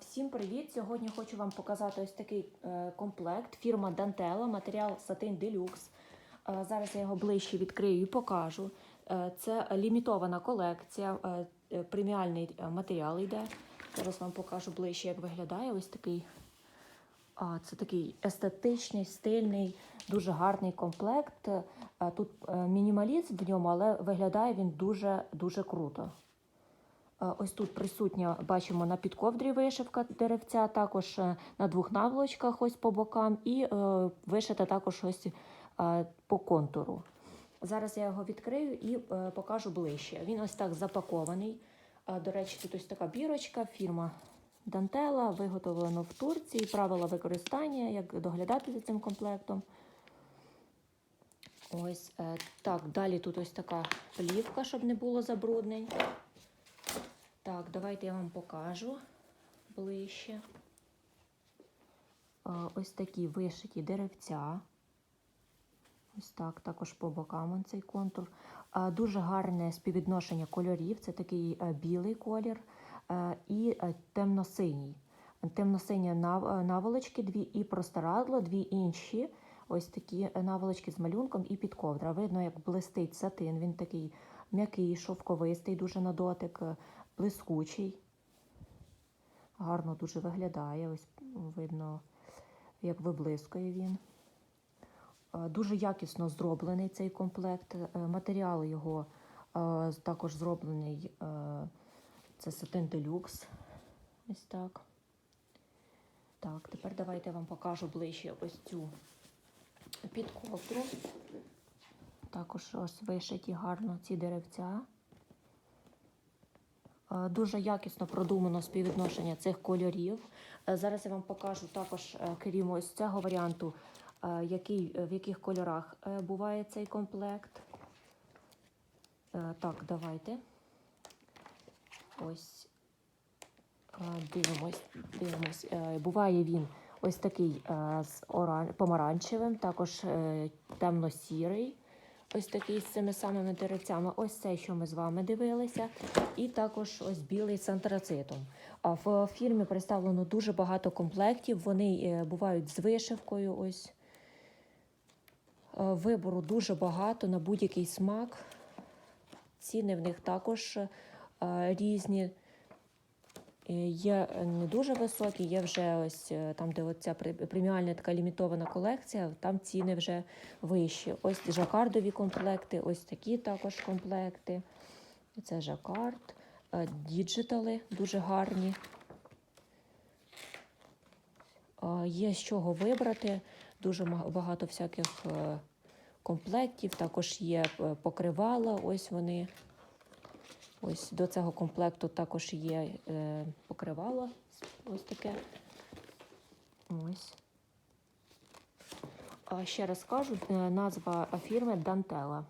Всім привіт! Сьогодні хочу вам показати ось такий е, комплект. Фірма Dantella, матеріал Deluxe. Е, Зараз я його ближче відкрию і покажу. Е, Це лімітована колекція, е, преміальний матеріал йде. Зараз вам покажу ближче, як виглядає ось такий. Це такий естетичний, стильний, дуже гарний комплект. Тут мінімалізм в ньому, але виглядає він дуже дуже круто. Е, Ось тут присутня, бачимо на підковдрі вишивка деревця, також е, на двох наволочках ось по бокам, і е, вишита також ось по контуру. Зараз я його відкрию і покажу ближче. Він ось так запакований. До речі, тут ось така бірочка, фірма Дантела, виготовлено в Турції, правила використання, як доглядати за цим комплектом. Ось так, далі тут ось така плівка, щоб не було забруднень. Так, давайте я вам покажу ближче. Ось такі вишиті деревця. Ось так, також по бокам цей контур. Дуже гарне співвідношення кольорів. Це такий е, білий колір е, і е, темно-синій. Темно-сині наволочки, дві і простирадло, дві інші. Ось такі наволочки з малюнком і підковдра. Видно, як блистить сатин. Він такий м'який, шовковистий, дуже на дотик, блискучий. Гарно дуже виглядає. Ось видно, як виблискує він. Е, Дуже якісно зроблений цей комплект. Е, Матеріал його е, також зроблений. Це сатин делюкс. Ось так. Так, тепер давайте я вам покажу ближче ось цю підковдру. Також ось вишиті гарно ці деревця. Е, Дуже якісно продумано співвідношення цих кольорів. Е, Зараз я вам покажу також, е, крім ось цього варіанту, який, в яких кольорах буває цей комплект. Так, давайте. Ось дивимось. дивимось. Буває він ось такий з помаранчевим, також темно-сірий. Ось такий з цими самими деревцями. Ось цей, що ми з вами дивилися, і також ось білий з антрацитом. А в фірмі представлено дуже багато комплектів. Вони е, бувають з вишивкою. Ось Е, вибору дуже багато на будь-який смак. Ціни в них також е, різні. Е, Є не дуже високі, є вже ось е, там, де оця преміальна така лімітована колекція, там ціни вже вищі. Ось жакардові комплекти, ось такі також комплекти. Це жакард, Е, діджитали дуже гарні. Е, Є з чого вибрати, дуже багато всяких е, комплектів. Також є е, покривала, ось вони. Ось до цього комплекту також є е, покривало. Ось таке. Ось. А ще раз кажу, е, назва фірми Дантела.